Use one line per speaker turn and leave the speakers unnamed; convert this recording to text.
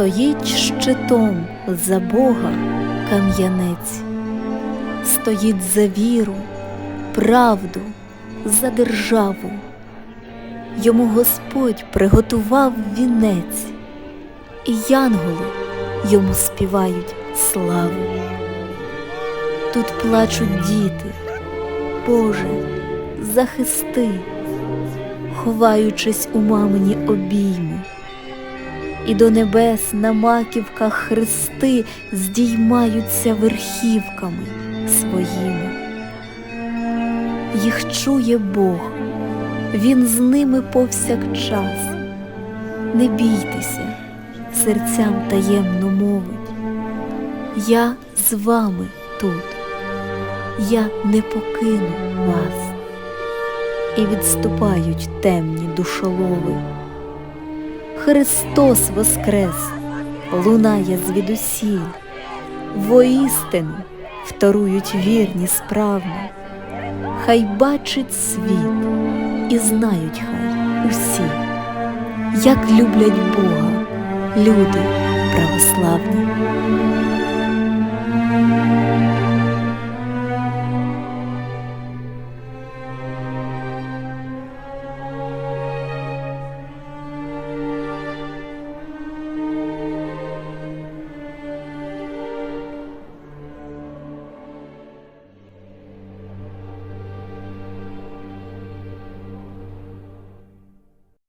Стоїть щитом за Бога кам'янець, стоїть за віру, правду, за державу. Йому Господь приготував вінець, і янголи йому співають славу. Тут плачуть діти, Боже, захисти, ховаючись у мамині обійми, і до небес на маківках хрести здіймаються верхівками своїми. Їх чує Бог, Він з ними повсякчас. Не бійтеся, серцям таємно мовить. Я з вами тут, я не покину вас. І відступають темні душолови. Христос воскрес, лунає звідусіль, воістину вторують вірні справно. Хай бачить світ і знають хай усі, як люблять Бога люди православні.